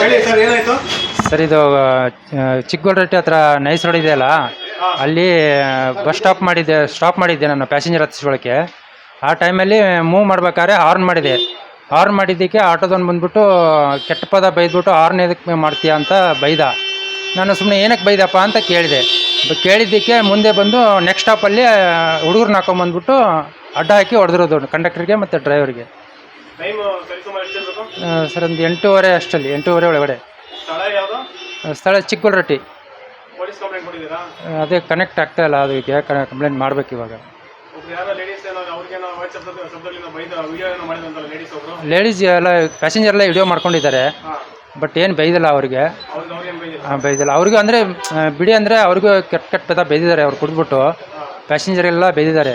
ಹೇಳಿ ಸರ್ ಏನಾಯ್ತು? ಸರ್ ಇದು ಚಿಕ್ಕಗೋಲ್ರಟ್ಟಿ ಹತ್ರ ನೈಸ್ ರೋಡ್ ಇದೆಯಲ್ಲ ಅಲ್ಲಿ? ಬಸ್ ಸ್ಟಾಪ್ ಮಾಡಿದ್ದೆ ಸ್ಟಾಪ್ ಮಾಡಿದ್ದೆ ನಾನು ಪ್ಯಾಸೆಂಜರ್ ಹತ್ತಿಸ್ಕೊಳ್ಳೋಕ್ಕೆ ಆ ಟೈಮಲ್ಲಿ ಮೂವ್ ಮಾಡ್ಬೇಕಾದ್ರೆ ಹಾರ್ನ್ ಮಾಡಿದೆ. ಹಾರ್ನ್ ಮಾಡಿದ್ದಕ್ಕೆ ಆಟೋದವ್ನು ಬಂದ್ಬಿಟ್ಟು ಕೆಟ್ಟ ಪದ ಬೈದ್ಬಿಟ್ಟು ಹಾರ್ನ್ ಎದಕ್ಕೆ ಮಾಡ್ತೀಯ ಅಂತ ಬೈದ. ನಾನು ಸುಮ್ಮನೆ ಏನಕ್ಕೆ ಬೈದಪ್ಪ ಅಂತ ಕೇಳಿದೆ. ಕೇಳಿದ್ದಕ್ಕೆ ಮುಂದೆ ಬಂದು ನೆಕ್ಸ್ಟ್ ಸ್ಟಾಪಲ್ಲಿ ಹುಡುಗರು ಹಾಕೊಂಬಂದ್ಬಿಟ್ಟು ಅಡ್ಡ ಹಾಕಿ ಹೊಡೆದಿರೋದು ಕಂಡಕ್ಟರ್ಗೆ ಮತ್ತು ಡ್ರೈವರ್ಗೆ ಸರ್ ಒಂದು ಎಂಟೂವರೆ ಅಷ್ಟಲ್ಲಿ ಎಂಟೂವರೆ ಒಳಗಡೆ. ಸ್ಥಳ ಕೊಟ್ಟಿದ್ದೀರಾ? ಅದೇ ಕನೆಕ್ಟ್ ಆಗ್ತಾ ಇಲ್ಲ ಅದಕ್ಕೆ ಕಂಪ್ಲೇಂಟ್ ಮಾಡ್ಬೇಕು ಇವಾಗ. ಲೇಡೀಸ್ ಎಲ್ಲ ಪ್ಯಾಸೆಂಜರ್ ಎಲ್ಲ ವಿಡಿಯೋ ಮಾಡ್ಕೊಂಡಿದ್ದಾರೆ. ಬಟ್ ಏನು ಬೈದಿಲ್ಲ ಅವ್ರಿಗೆ. ಬೈದಿಲ್ಲ? ಅವ್ರಿಗೂ ಅಂದರೆ ಬಿಡಿ ಅಂದರೆ ಅವ್ರಿಗೂ ಕೆಟ್ಟ ಕೆಟ್ಟ ಪದ ಬೈದಿದ್ದಾರೆ ಅವ್ರು ಕುಡಿದ್ಬಿಟ್ಟು. ಪ್ಯಾಸೆಂಜರ್ ಎಲ್ಲ ಬೈದಿದ್ದಾರೆ.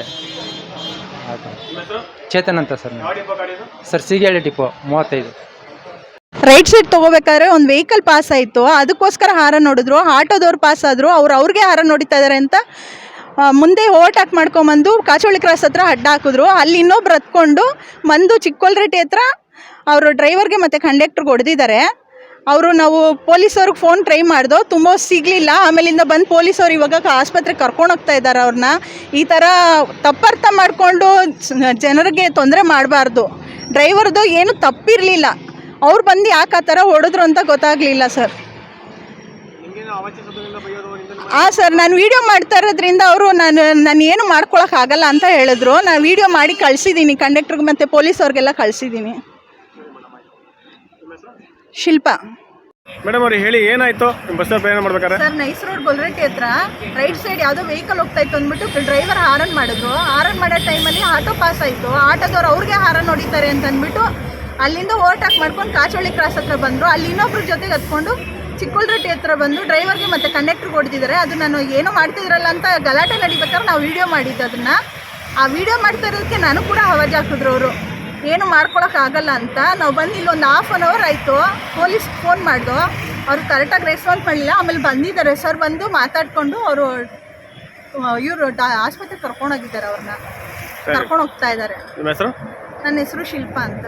ಚೇತನ್ ಅಂತ ಸರ್ ಸರ್ ಸಿಗಿಹಳ್ಳಿ ಡಿಪೋ ಮೂವತ್ತೈದು. ರೈಟ್ ಸೈಡ್ ತಗೋಬೇಕಾದ್ರೆ ಒಂದು ವೆಹಿಕಲ್ ಪಾಸ್ ಆಯಿತು. ಅದಕ್ಕೋಸ್ಕರ ಹಾರ ನೋಡಿದ್ರು. ಆಟೋದವ್ರು ಪಾಸ್ ಆದರು. ಅವ್ರು ಅವ್ರಿಗೆ ಹಾರ ನೋಡಿತಾ ಇದ್ದಾರೆ ಅಂತ ಮುಂದೆ ಓವರ್ಟಾಕ್ ಮಾಡ್ಕೊಂಬಂದು ಕಾಚೋಳಿ ಕ್ರಾಸ್ ಹತ್ರ ಅಡ್ಡ ಹಾಕಿದ್ರು. ಅಲ್ಲಿ ಇನ್ನೊಬ್ರು ಹತ್ಕೊಂಡು ಬಂದು ಚಿಕ್ಕೋಲ್ರೆಟ್ಟಿ ಹತ್ರ ಅವರು ಡ್ರೈವರ್ಗೆ ಮತ್ತು ಕಂಡಕ್ಟ್ರಿಗೆ ಹೊಡೆದಿದ್ದಾರೆ. ಅವರು ನಾವು ಪೊಲೀಸವ್ರಿಗೆ ಫೋನ್ ಟ್ರೈ ಮಾಡ್ದೋ ತುಂಬ ಸಿಗಲಿಲ್ಲ. ಆಮೇಲಿಂದ ಬಂದು ಪೊಲೀಸವ್ರು ಇವಾಗ ಆಸ್ಪತ್ರೆಗೆ ಕರ್ಕೊಂಡು ಹೋಗ್ತಾ ಇದ್ದಾರೆ ಅವ್ರನ್ನ ಈ ಥರ ತಪ್ಪರ್ಥ ಮಾಡಿಕೊಂಡು ಜನರಿಗೆ ತೊಂದರೆ ಮಾಡಬಾರ್ದು. ಡ್ರೈವರ್ದು ಏನು ತಪ್ಪಿರಲಿಲ್ಲ. ಅವ್ರು ಬಂದು ಯಾಕೆ ಆ ಥರ ಹೊಡೆದ್ರು ಅಂತ ಗೊತ್ತಾಗಲಿಲ್ಲ ಸರ್. ಹಾಂ ಸರ್ ನಾನು ವೀಡಿಯೋ ಮಾಡ್ತಾ ಇರೋದ್ರಿಂದ ಅವರು ನಾನು ನಾನು ಏನು ಮಾಡ್ಕೊಳಕ್ ಆಗಲ್ಲ ಅಂತ ಹೇಳಿದ್ರು. ನಾನು ವೀಡಿಯೋ ಮಾಡಿ ಕಳಿಸಿದ್ದೀನಿ ಕಂಡಕ್ಟ್ರಿಗೆ ಮತ್ತು ಪೊಲೀಸವ್ರಿಗೆಲ್ಲ ಕಳಿಸಿದ್ದೀನಿ ಶಿಲ್ಪ. ಮೇಡಮ್ ಅವ್ರಿಗೆ ಹೇಳಿ ಏನಾಯ್ತು? ಬಸ್ ಪ್ರಯಾಣ ಮಾಡ್ಬೇಕಾರೆ ಸರ್ ನೈಸ್ ರೋಡ್ ಗೊಲ್ರಟ್ಟಿ ಹತ್ರ ರೈಟ್ ಸೈಡ್ ಯಾವುದೋ ವೆಹಿಕಲ್ ಹೋಗ್ತಾ ಇತ್ತು ಅಂದ್ಬಿಟ್ಟು ಡ್ರೈವರ್ ಹಾರನ್ ಮಾಡಿದ್ರು. ಹಾರನ್ ಮಾಡೋ ಟೈಮಲ್ಲಿ ಆಟೋ ಪಾಸ್ ಆಯಿತು. ಆಟೋದವ್ರು ಅವ್ರಿಗೆ ಹಾರನ್ ಹೊಡಿತಾರೆ ಅಂತ ಅಂದ್ಬಿಟ್ಟು ಅಲ್ಲಿಂದ ಓವರ್ಟಾಕ್ ಮಾಡ್ಕೊಂಡು ಕಾಚೋಳಿ ಕ್ರಾಸ್ ಹತ್ರ ಬಂದರು. ಅಲ್ಲಿ ಇನ್ನೊಬ್ರ ಜೊತೆಗೆ ಹತ್ಕೊಂಡು ಚಿಕ್ಕೋಲ್ರಟ್ಟಿ ಹತ್ರ ಬಂದು ಡ್ರೈವರ್ಗೆ ಮತ್ತೆ ಕಂಡಕ್ಟ್ರಿಗೆ ಹೊಡೆದಿದ್ದಾರೆ. ಅದು ನಾನು ಏನೋ ಮಾಡ್ತಿದ್ರಲ್ಲ ಅಂತ ಗಲಾಟೆ ನಡಿಬೇಕಾದ್ರೆ ನಾವು ವಿಡಿಯೋ ಮಾಡಿದ್ದು ಅದನ್ನು. ಆ ವಿಡಿಯೋ ಮಾಡ್ತಾ ಇರೋದಕ್ಕೆ ನಾನು ಕೂಡ ಅವಾಜ್ ಹಾಕಿದ್ರು ಅವರು. ಏನು ಮಾಡ್ಕೊಳಕ್ಕಾಗಲ್ಲ ಅಂತ ನಾವು ಬಂದು ಇಲ್ಲೊಂದು ಹಾಫ್ ಅನ್ ಅವರ್ ಆಯಿತು. ಪೊಲೀಸ್ ಫೋನ್ ಮಾಡ್ದು. ಅವ್ರು ಕರೆಕ್ಟಾಗಿ ರೆಸ್ಪಾನ್ಸ್ ಮಾಡಲಿಲ್ಲ. ಆಮೇಲೆ ಬಂದಿದ್ದಾರೆ. ಸರ್ ಬಂದು ಮಾತಾಡಿಕೊಂಡು ಅವರು ಇವರು ಆಸ್ಪತ್ರೆಗೆ ಕರ್ಕೊಂಡೋಗಿದ್ದಾರೆ ಅವ್ರನ್ನ ಕರ್ಕೊಂಡು ಹೋಗ್ತಾ ಇದ್ದಾರೆ. ನನ್ನ ಹೆಸರು ಶಿಲ್ಪ ಅಂತ.